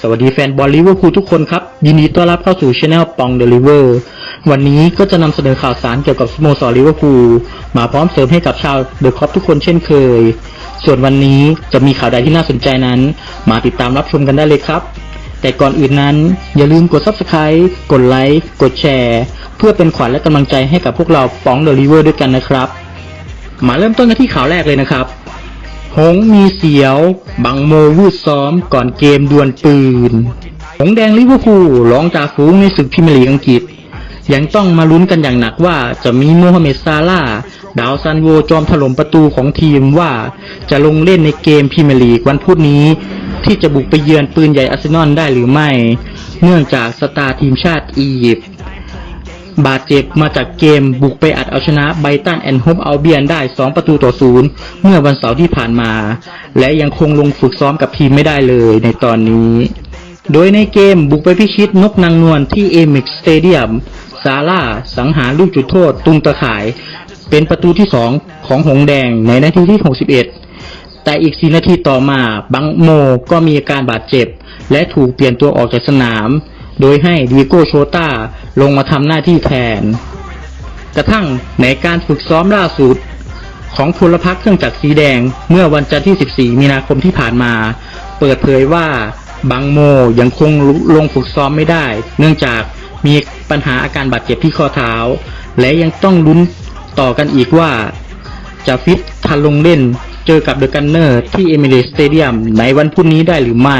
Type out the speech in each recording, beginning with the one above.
สวัสดีแฟนบอลลิเวอร์พูลทุกคนครับ ยินดีต้อนรับเข้าสู่ช anel ปองเดลิเวอร์วันนี้ก็จะนำเสนอข่าวสารเกี่ยวกับสโมสรลิเวอร์พูลมาพร้อมเสริมให้กับชาวเดอะคอปทุกคนเช่นเคย ส่วนวันนี้จะมีข่าวใดที่น่าสนใจนั้น มาติดตามรับชมกันได้เลยครับ แต่ก่อนอื่นนั้น อย่าลืมกด subscribe กดไลค์กดแชร์เพื่อเป็นขวัญและกำลังใจให้กับพวกเราปองเดลิเวอร์ด้วยกันนะครับ มาเริ่มต้นกันที่ข่าวแรกเลยนะครับ หงมีเสียว บังโมวืดซ้อมก่อนเกมดวลปืน หงแดงลิเวอร์พูลรองจากฝูงในศึกพรีเมียร์ลีกอังกฤษ ยังต้องมาลุ้นกันอย่างหนักว่าจะมีโมฮัมเหม็ดซาลาดาวซันโวจอมถล่มประตูของทีมว่าจะลงเล่นในเกมพรีเมียร์ลีกวันพุธนี้ ที่จะบุกไปเยือนปืนใหญ่อาร์เซนอลได้หรือไม่ เนื่องจากสตาร์ทีมชาติอียิปต์ บาดเจ็บมาจากเกมบุกไปอัดเอาชนะไบตันแอนด์โฮปอัลเบียนได้ 2 ประตูต่อศูนย์เมื่อวันเสาร์ที่ผ่านมา และยังคงลงฝึกซ้อมกับทีมไม่ได้เลยในตอนนี้ โดยในเกมบุกไปพิชิตนกนางนวลที่เอมิกสเตเดียมซาร่าสังหารลูกจุดโทษตุงตะข่าย เป็นประตูที่2ของหงแดงในนาทีที่ 61 แต่อีก4นาทีต่อมาบังโมก็มีอาการบาดเจ็บ และถูกเปลี่ยนตัวออกจากสนาม โดยให้ดีโก้โชตาลงมาทำหน้าที่แทน กระทั่งในการฝึกซ้อมล่าสุด ของพลพรรคเครื่องจักรสีแดงเมื่อวันจันทร์ที่ 14 มีนาคมที่ผ่านมา เปิดเผยว่าบังโมยังคงลงฝึกซ้อมไม่ได้ เนื่องจากมีปัญหาอาการบาดเจ็บที่ข้อเท้า และยังต้องลุ้นต่อกันอีกว่า จะฟิตทันลงเล่นเจอกับเดอะกันเนอร์ที่เอมิเรสเตเดียมในวันพรุ่งนี้ได้หรือไม่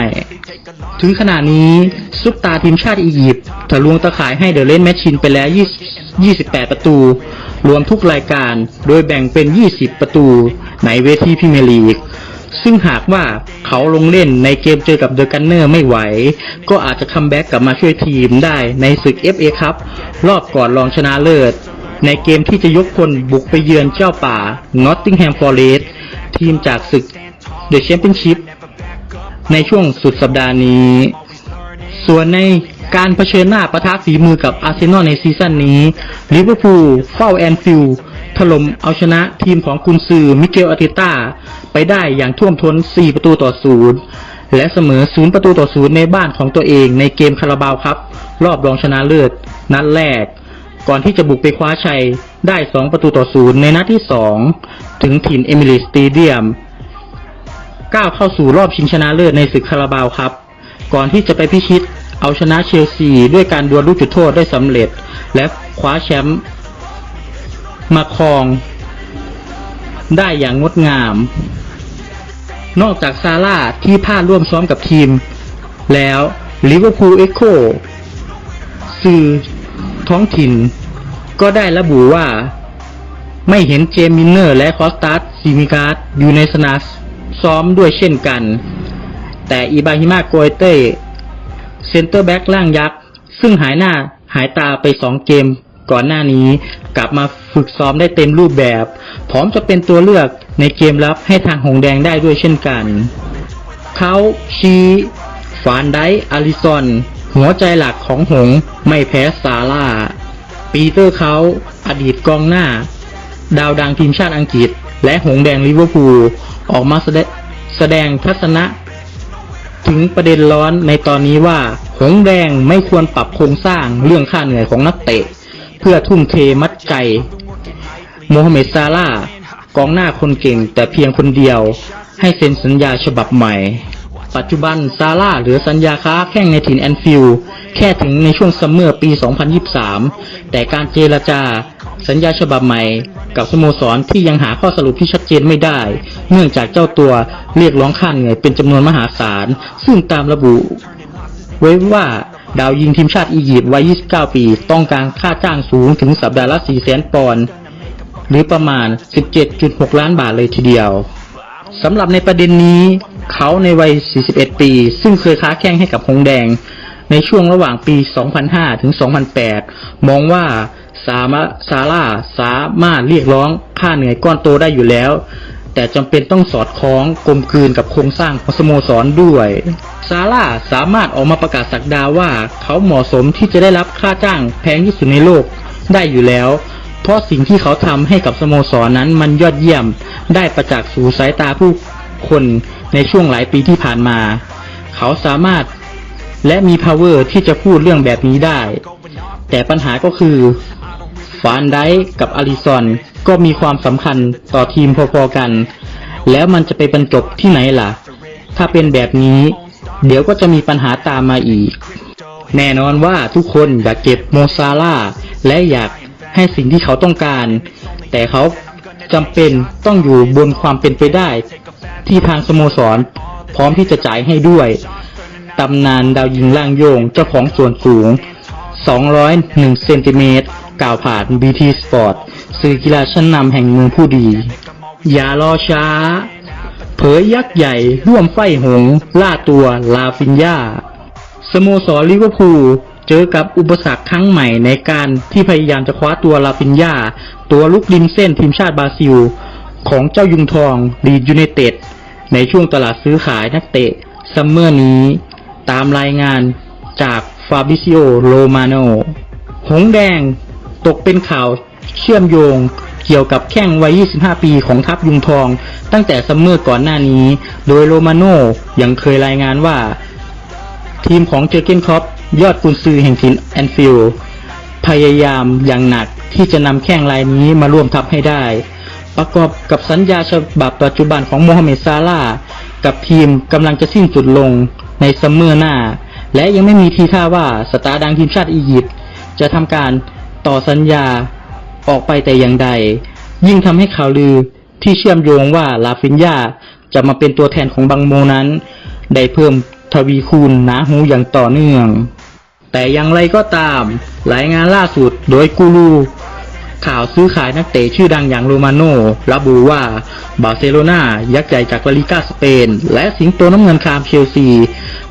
ถึงขณะนี้ซุปตาทีมชาติอียิปต์ทะลวงตะข่ายให้เดอะเลนแมชชินไปแล้ว 28 ประตู รวมทุกรายการ โดยแบ่งเป็น 20 ประตู ในเวทีพรีเมียร์ลีก ซึ่งหากว่าเขาลงเล่นในเกมเจอกับเดอะกันเนอร์ไม่ไหว ก็อาจจะคัมแบ็กกลับมาช่วยทีมได้ในศึก FA ครับ รอบก่อนรองชนะเลิศ ในเกมที่จะยกพลบุกไปเยือนเจ้าป่า Nottingham Forest ทีมจากศึก The Championship ในช่วงสุดสัปดาห์นี้ ส่วนในการเผชิญหน้าประทะฝีมือกับอาร์เซนอลในซีซั่นนี้ลิเวอร์พูลเฝ้าแอนฟิลด์ถล่มเอาชนะทีมของกุนซือมิเกลอาร์เตต้า ไปได้อย่างท่วมท้น 4 ประตูต่อศูนย์และเสมอ 0 ประตูต่อศูนย์ในบ้านของตัวเองในเกมคาราบาวครับ รอบรองชนะเลิศ นัดแรก ก่อนที่จะบุกไปคว้าชัยได้ 2 ประตูต่อศูนย์ในนัดที่ 2 ถึงถิ่นเอมิเรสสเตเดียม ก้าวเข้าสู่รอบชิงชนะเลิศในศึกคาราบาวครับ ก่อนที่จะไปพิชิตเอาชนะเชลซีด้วยการดวลลูกจุดโทษได้สำเร็จ และคว้าแชมป์มาครอง ได้อย่างงดงาม นอกจากซาร่าที่พลาดร่วมซ้อมกับทีม แล้วลิเวอร์พูลเอ็กโคสื่อท้องถิ่น ก็ได้ระบุว่า ไม่เห็นเจมินเนอร์และคอสตัสซิมิการ์ดอยู่ในสนาม ซ้อมด้วยเช่นกัน แต่อิบาฮิมาโกยเต้เซนเตอร์แบ็กล่างยักษ์ ซึ่งหายหน้าหายตาไปสองเกมก่อนหน้านี้กลับมาฝึกซ้อมได้เต็มรูปแบบ พร้อมจะเป็นตัวเลือกในเกมรับให้ทางหงแดงได้ด้วยเช่นกัน เขาชีฟานไดอาริซอน หัวใจหลักของหงไม่แพ้ซาร่า ปีเตอร์เขาอดีตกองหน้า ดาวดังทีมชาติอังกฤษ และหงแดงลิเวอร์พูล ออกมาแสดแสดงทัศนะ ถึงประเด็นร้อนในตอนนี้ว่าหงแดงไม่ควรปรับโครงสร้างเรื่องค่าเหนื่อยของนักเตะ เพื่อทุ่มเทมัดใจโมฮัมเหม็ดซาร่ากองหน้าคนเก่งแต่เพียงคนเดียว ให้เซ็นสัญญาฉบับใหม่ ปัจจุบันซาร่าเหลือสัญญาค้าแข่งในถิ่นแอนฟิลด์แค่ถึงในช่วงซัมเมอร์ปี 2023 แต่การเจรจา สัญญาฉบับใหม่กับสโมสรที่ยังหาข้อสรุปที่ชัดเจนไม่ได้ เนื่องจากเจ้าตัวเรียกร้องค่าเหนื่อยเป็นจำนวนมหาศาล ซึ่งตามระบุ ไว้ว่าดาวยิงทีมชาติอียิปต์วัย 29 ปี ต้องการค่าจ้างสูงถึงสัปดาห์ละ400,000ปอนด์หรือประมาณ 17.6 ล้านบาทเลยทีเดียวสำหรับในประเด็นนี้ เขาในวัย 41 ปี ซึ่งเคยค้าแข่งให้กับหงแดง ในช่วงระหว่างปี 2005 ถึง 2008 มองว่า สามารถซาร่าสามารถเรียกร้องค่าเหนื่อยก้อนโตได้อยู่แล้ว แต่จำเป็นต้องสอดคล้องกลมกลืนกับโครงสร้างของสโมสรด้วยซาร่าสามารถออกมาประกาศสักดาว่าเขาเหมาะสมที่จะได้รับค่าจ้างแพงที่สุดในโลกได้อยู่แล้ว เพราะสิ่งที่เขาทำให้กับสโมสรนนั้นมันยอดเยี่ยมได้ประจักษ์สู่สายตาผู้คนในช่วงหลายปีที่ผ่านมา เขาสามารถและมี power ที่จะพูดเรื่องแบบนี้ได้ แต่ปัญหาก็คือานไดกับอาริซอนก็มีความสำคัญต่อทีมพอๆกัน แล้วมันจะไปบรรจบที่ไหนล่ะ ถ้าเป็นแบบนี้ เดี๋ยวก็จะมีปัญหาตามมาอีก แน่นอนว่าทุกคนอยากเก็บโมซาร่าและอยากให้สิ่งที่เขาต้องการ แต่เขาจำเป็นต้องอยู่บนความเป็นไปได้ ที่ทางสโมสร พร้อมที่จะจ่ายให้ด้วยตำนานดาวยิงล่างโยงเจ้าของส่วนสูง 201เซนติเมตร กล่าวผ่าน BT Sport สื่อกีฬาชั้นนำแห่งเมืองผู้ดี อย่ารอช้า เผยยักษ์ใหญ่ ร่วมไฟหง ล่าตัวลาฟินยาสโมสรลิเวอร์พูลเจอกับอุปสรรคครั้งใหม่ในการที่พยายามจะคว้าตัวลาฟินยาตัวลุกริมเส้นทีมชาติบราซิล ของเจ้ายุงทองลีดยูไนเต็ดในช่วงตลาดซื้อขายนักเตะซัมเมอร์นี้ ตามรายงานจากฟาบิซิโอโรมาโนหงแดง ตกเป็นข่าวเชื่อมโยงเกี่ยวกับแข้งวัย 25 ปีของทัพยุงทอง ตั้งแต่ซัมเมอร์ก่อนหน้านี้ โดยโรมาโนยังเคยรายงานว่า ทีมของเจอเกนครอปยอดกุนซือแห่งถิ่นแอนฟิลพยายามอย่างหนักที่จะนำแข้งรายนี้มาร่วมทัพให้ได้ ประกอบกับสัญญาฉบับปัจจุบันของโมฮัมเหม็ดซาลากับทีมกำลังจะสิ้นสุดลงในซัมเมอร์หน้า และยังไม่มีทีท่าว่าสตาร์ดังทีมชาติอียิปต์จะทำการ ต่อสัญญาออกไปแต่อย่างใด ยิ่งทำให้ข่าวลือที่เชื่อมโยงว่าลาฟินยาจะมาเป็นตัวแทนของบังโมนั้น ได้เพิ่มทวีคูณหนาหูอย่างต่อเนื่อง แต่อย่างไรก็ตามรายงานล่าสุดโดยกูรูข่าวซื้อขายนักเตะชื่อดังอย่างโรมาโนระบุว่าบาร์เซโลนายักษ์ใหญ่จากลาลิกาสเปน และสิงโตน้ำเงินคามเชลซี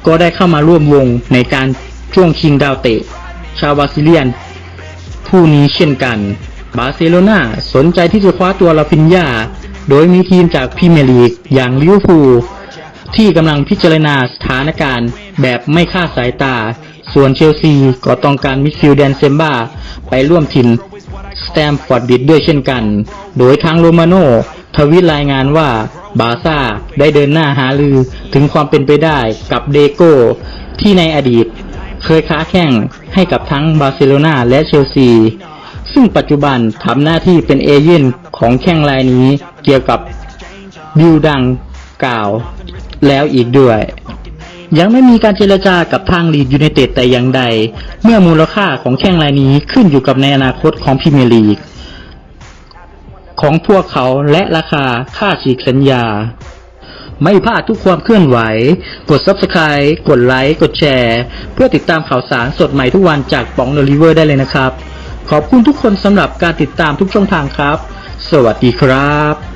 ก็ได้เข้ามาร่วมวงในการช่วงชิงดาวเตะ ชาวบราซิเลียน ผู้นี้เช่นกัน บาร์เซโลนาสนใจที่จะคว้าตัวลาฟินยา โดยมีทีมจากพรีเมียร์ลีกอย่างลิเวอร์พูลที่กำลังพิจารณาสถานการณ์แบบไม่คาดสายตา ส่วนเชลซีก็ต้องการมิดฟิลด์แดนเซมบ้าไปร่วมถิ่นสแตมฟอร์ดบิดด้วยเช่นกัน โดยทางโรมาโนทวิตรายงานว่าบาซ่าได้เดินหน้าหาลือถึงความเป็นไปได้กับเดโก้ที่ในอดีตเคยค้าแข่ง ให้กับทั้งบาร์เซโลนาและเชลซี ซึ่งปัจจุบันทำหน้าที่เป็นเอเย่นของแข่งรายนี้เกี่ยวกับบิวดังกล่าวแล้วอีกด้วย ยังไม่มีการเจรจากับทางลีดยูไนเต็ดแต่อย่างใด เมื่อมูลค่าของแข่งรายนี้ขึ้นอยู่กับในอนาคตของพรีเมียร์ลีกของพวกเขาและราคาค่าฉีกสัญญา ไม่พลาดทุกความเคลื่อนไหว กด Subscribe กดไลค์กดแชร์ เพื่อติดตามข่าวสารสดใหม่ทุกวันจากป๋องเดลิเวอร์ได้เลยนะครับ ขอบคุณทุกคนสำหรับการติดตามทุกช่องทางครับ สวัสดีครับ